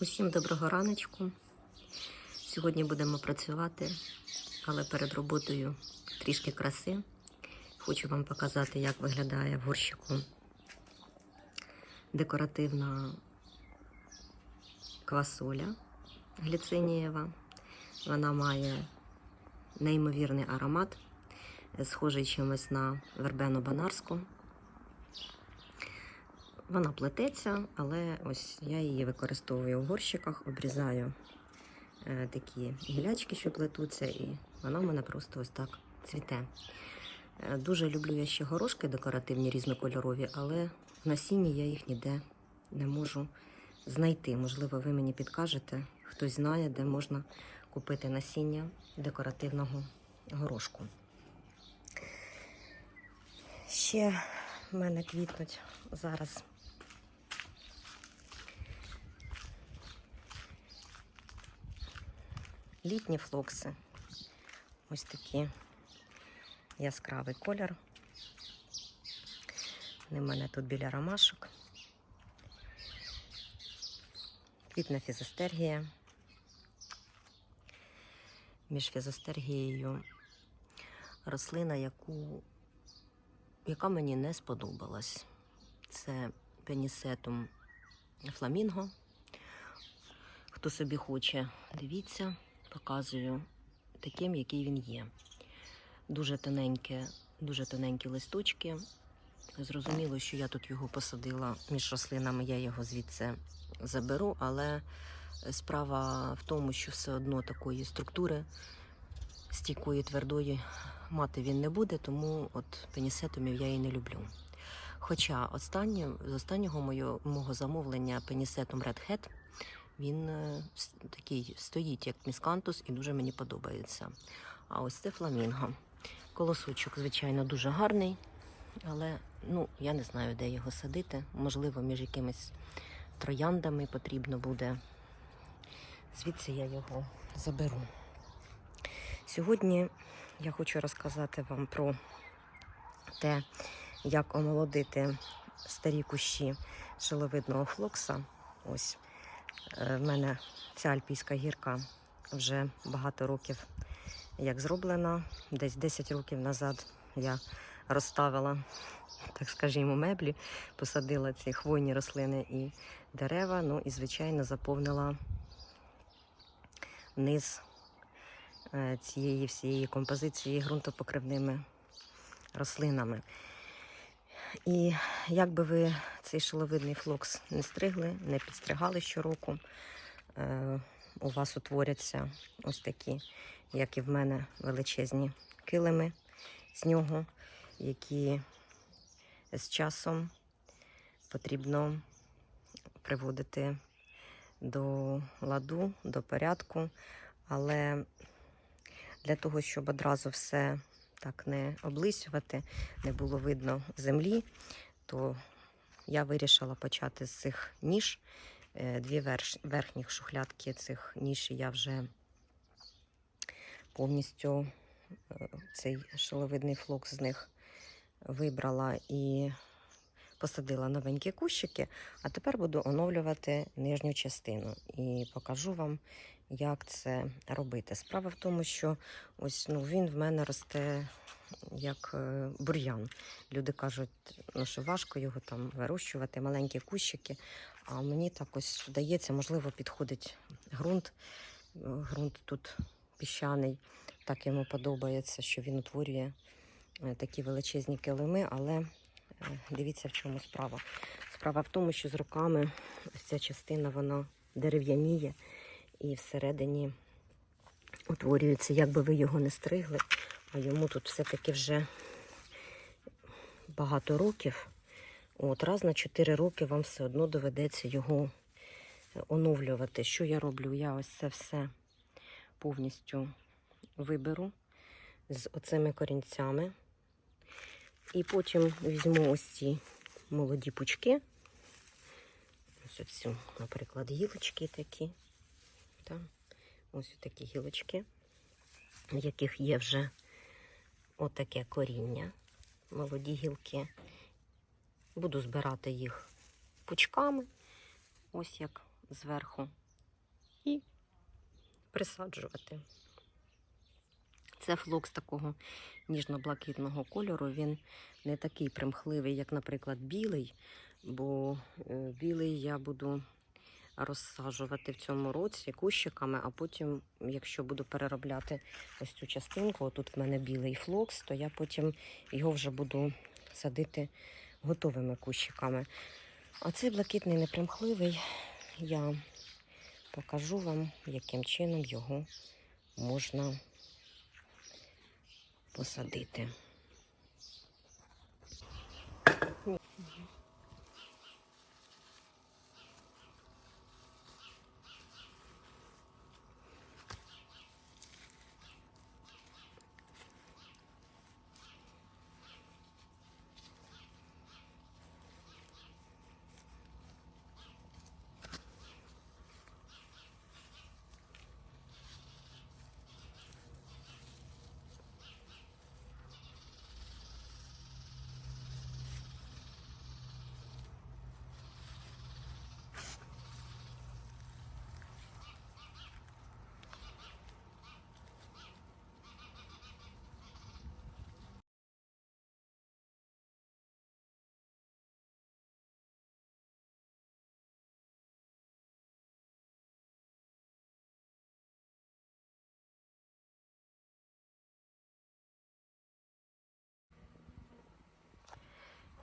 Усім доброго раночку. Сьогодні будемо працювати, але перед роботою трішки краси. Хочу вам показати, як виглядає в горщику декоративна квасоля гліцинієва. Вона має неймовірний аромат, схожий чимось на вербену банарську. Вона плететься, але ось я її використовую в горщиках, обрізаю е, такі гілячки, що плетуться, і вона в мене просто ось так цвіте. Е, дуже люблю я ще горошки декоративні, різнокольорові, але в насінні я їх ніде не можу знайти. Можливо, ви мені підкажете, хтось знає, де можна купити насіння декоративного горошку. Ще в мене квітнуть зараз літні флокси. Ось такі яскравий колір. Вони в мене тут біля ромашок. Квітна фізостергія. Між фізостергією рослина, яку, яка мені не сподобалась. Це пенісетум фламінго. Хто собі хоче, дивіться, показую таким, який він є. Дуже тоненьке, дуже тоненькі листочки. Зрозуміло, що я тут його посадила між рослинами, я його звідси заберу, але справа в тому, що все одно такої структури стійкої, твердої мати він не буде, тому от пенісетумів я і не люблю. Хоча останнє, з останнього моє, мого замовлення пенісетум Red Hat, він е, такий стоїть, як міскантус, і дуже мені подобається. А ось це фламінго. Колосочок, звичайно, дуже гарний, але ну, я не знаю, де його садити. Можливо, між якимись трояндами потрібно буде. Звідси я його заберу. Сьогодні я хочу розказати вам про те, як омолодити старі кущі шиловидного флокса. Ось в мене ця альпійська гірка вже багато років як зроблена. Десь 10 років назад я розставила, так скажімо, меблі, посадила ці хвойні рослини і дерева. Ну і, звичайно, заповнила низ е, цієї всієї композиції ґрунтопокривними рослинами. І як би ви цей шиловидний флокс не стригли, не підстригали щороку, е, у вас утворяться ось такі, як і в мене, величезні килими з нього, які з часом потрібно приводити до ладу, до порядку. Але для того, щоб одразу все так не облисювати, не було видно землі, то я вирішила почати з цих ніж. Е, Дві верхніх шухлядки цих ніж я вже повністю е, цей шиловидний флокс з них вибрала і посадила новенькі кущики, а тепер буду оновлювати нижню частину і покажу вам, як це робити. Справа в тому, що ось ну, він в мене росте як е, бур'ян. Люди кажуть, ну, що важко його там вирощувати, маленькі кущики. А мені так ось вдається, можливо, підходить ґрунт. Ґрунт тут піщаний, так йому подобається, що він утворює е, такі величезні килими, але е, дивіться, в чому справа. Справа в тому, що з роками ось ця частина вона дерев'яніє і всередині утворюється, як би ви його не стригли, а йому тут все-таки вже багато років. От раз на 4 роки вам все одно доведеться його оновлювати. Що я роблю? Я ось це все повністю виберу з оцими корінцями. І потім візьму ось ці молоді пучки. Ось оцю, наприклад, гілочки такі. Та? Ось такі гілочки, в яких є вже отаке коріння, молоді гілки. Буду збирати їх пучками, ось як зверху і присаджувати. Це флокс такого ніжно-блакитного кольору. Він не такий примхливий, як, наприклад, білий, бо е, білий я буду розсаджувати в цьому році кущиками, а потім, якщо буду переробляти ось цю частинку, тут в мене білий флокс, то я потім його вже буду садити готовими кущиками. А цей блакитний непримхливий, я покажу вам, яким чином його можна посадити.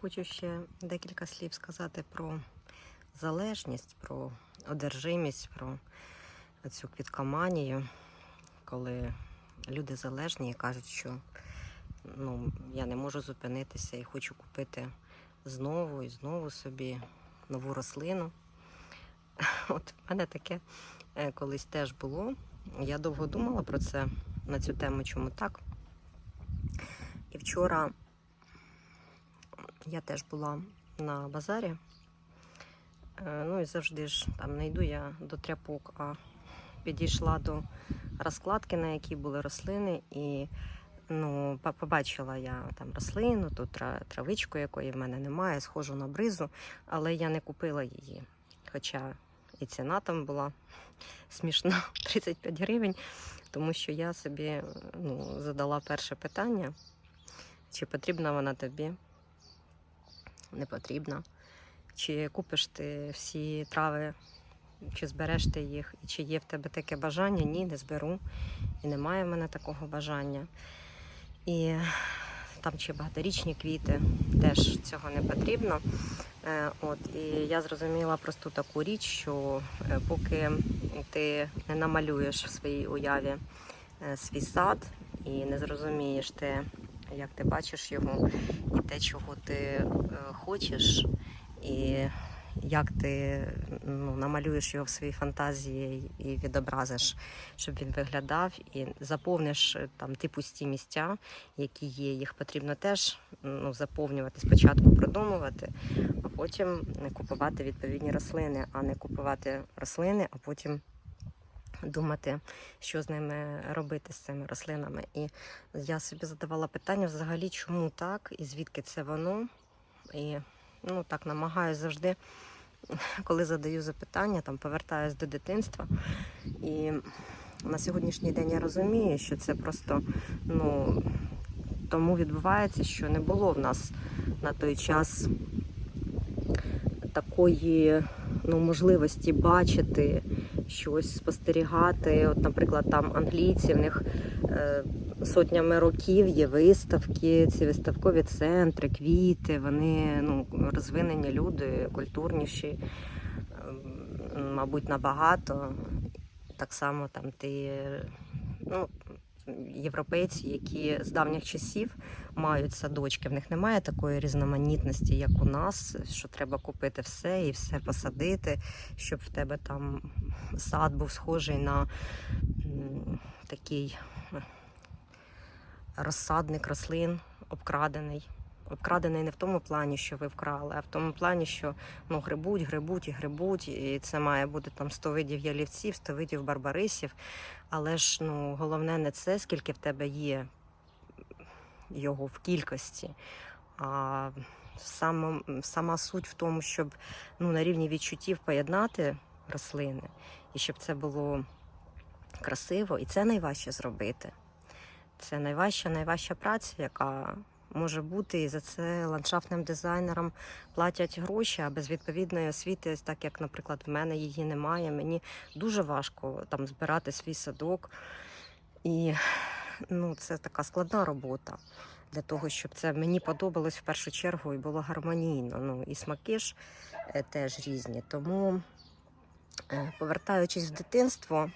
Хочу ще декілька слів сказати про залежність, про одержимість, про цю квіткоманію, коли люди залежні і кажуть, що ну, я не можу зупинитися і хочу купити знову і знову собі нову рослину. От в мене таке е, колись теж було. Я довго думала про це на цю тему, чому так. І вчора я теж була на базарі. Е, Ну і завжди ж там не йду я до тряпок, а підійшла до розкладки, на якій були рослини, і ну, побачила я там рослину, тут травичку, якої в мене немає, схожу на бризу, але я не купила її. Хоча і ціна там була смішна 35 гривень, тому що я собі ну, задала перше питання, чи потрібна вона тобі не потрібна. Чи купиш ти всі трави, чи збереш ти їх, і чи є в тебе таке бажання? Ні, не зберу. І немає в мене такого бажання. І там чи багаторічні квіти, теж цього не потрібно. Е, От, і я зрозуміла просту таку річ, що е, поки ти не намалюєш в своїй уяві е, свій сад і не зрозумієш те, як ти бачиш його, і те, чого ти е, хочеш, і як ти ну, намалюєш його в своїй фантазії і відобразиш, щоб він виглядав, і заповниш е, там ті пусті місця, які є. Їх потрібно теж ну, заповнювати спочатку, продумувати, а потім купувати відповідні рослини, а не купувати рослини, а потім думати, що з ними робити з цими рослинами. І я собі задавала питання взагалі, чому так і звідки це воно. І ну, так намагаюся завжди, коли задаю запитання, там повертаюсь до дитинства. І на сьогоднішній день я розумію, що це просто ну, тому відбувається, що не було в нас на той час такої ну, можливості бачити щось, спостерігати. От, наприклад, там англійці, в них е, сотнями років є виставки, ці виставкові центри, квіти, вони ну, розвинені люди, культурніші, мабуть, набагато. Так само там ти, ну, європейці, які з давніх часів мають садочки. В них немає такої різноманітності, як у нас, що треба купити все і все посадити, щоб в тебе там сад був схожий на такий е, розсадник рослин, обкрадений. Обкрадений не в тому плані, що ви вкрали, а в тому плані, що ну, грибуть, грибуть і грибуть, і це має бути там 100 видів ялівців, 100 видів барбарисів. Але ж ну, головне не це, скільки в тебе є його в кількості, а сама, сама суть в тому, щоб ну, на рівні відчуттів поєднати рослини. І щоб це було красиво, і це найважче зробити. Це найважча, найважча праця, яка може бути, і за це ландшафтним дизайнерам платять гроші, а без відповідної освіти, так як, наприклад, в мене її немає. Мені дуже важко там збирати свій садок. І ну, це така складна робота для того, щоб це мені подобалось в першу чергу і було гармонійно. Ну і смаки ж е, теж різні. Тому, е, повертаючись в дитинство,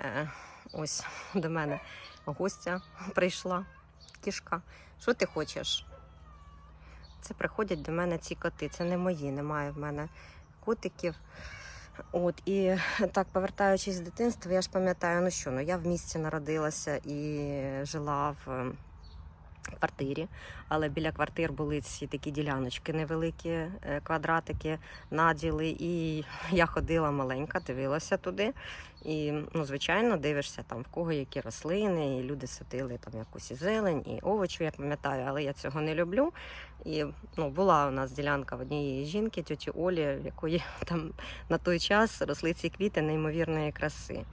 е, ось до мене гостя прийшла, кішка. Що ти хочеш? Це приходять до мене ці коти. Це не мої, немає в мене котиків. От і так, повертаючись з дитинства, я ж пам'ятаю, ну що, ну я в місті народилася і жила в квартирі, але біля квартир були ці такі діляночки невеликі, е, квадратики, наділи. І я ходила маленька, дивилася туди. І, ну, звичайно, дивишся там в кого які рослини, і люди садили там якусь і зелень, і овочі, я пам'ятаю, але я цього не люблю. І ну, була у нас ділянка в однієї жінки, тьоті Олі, в якої там на той час росли ці квіти неймовірної краси.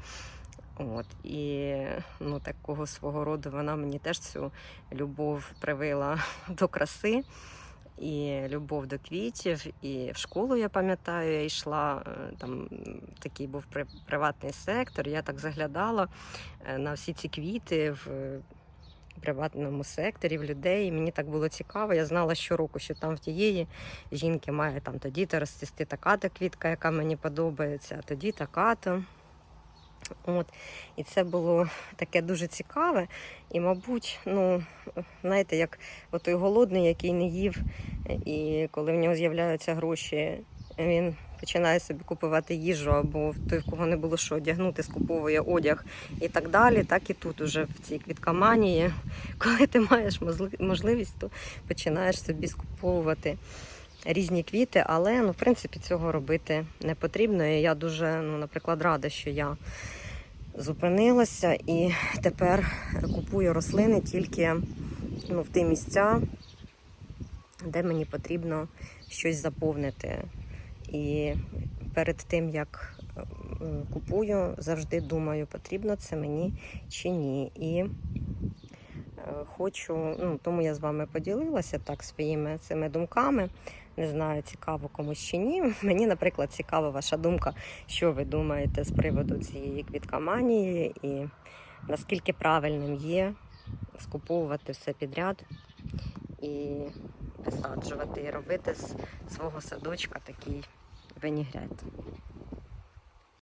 От і ну такого свого роду вона мені теж цю любов привила до краси і любов до квітів. І в школу я пам'ятаю, я йшла е, там такий був приватний сектор. Я так заглядала е, на всі ці квіти в е, приватному секторі в людей. І мені так було цікаво. Я знала щороку, що там в тієї жінки має там тоді-то розцвісти така-то квітка, яка мені подобається, а тоді така-то. От. І це було таке дуже цікаве. І, мабуть, ну, знаєте, як той голодний, який не їв, і коли в нього з'являються гроші, він починає собі купувати їжу, або той, в кого не було що одягнути, скуповує одяг і так далі. Так і тут уже в цій квіткоманії, коли ти маєш можливість, то починаєш собі скуповувати різні квіти, але ну, в принципі цього робити не потрібно. І я дуже, ну, наприклад, рада, що я зупинилася і тепер купую рослини тільки ну, в ті місця, де мені потрібно щось заповнити. І перед тим, як купую, завжди думаю, потрібно це мені чи ні. І е, хочу, ну, тому я з вами поділилася так своїми цими думками. Не знаю, цікаво комусь чи ні. Мені, наприклад, цікава ваша думка, що ви думаєте з приводу цієї квіткоманії і наскільки правильним є скуповувати все підряд і висаджувати, і робити з свого садочка такий винігрет.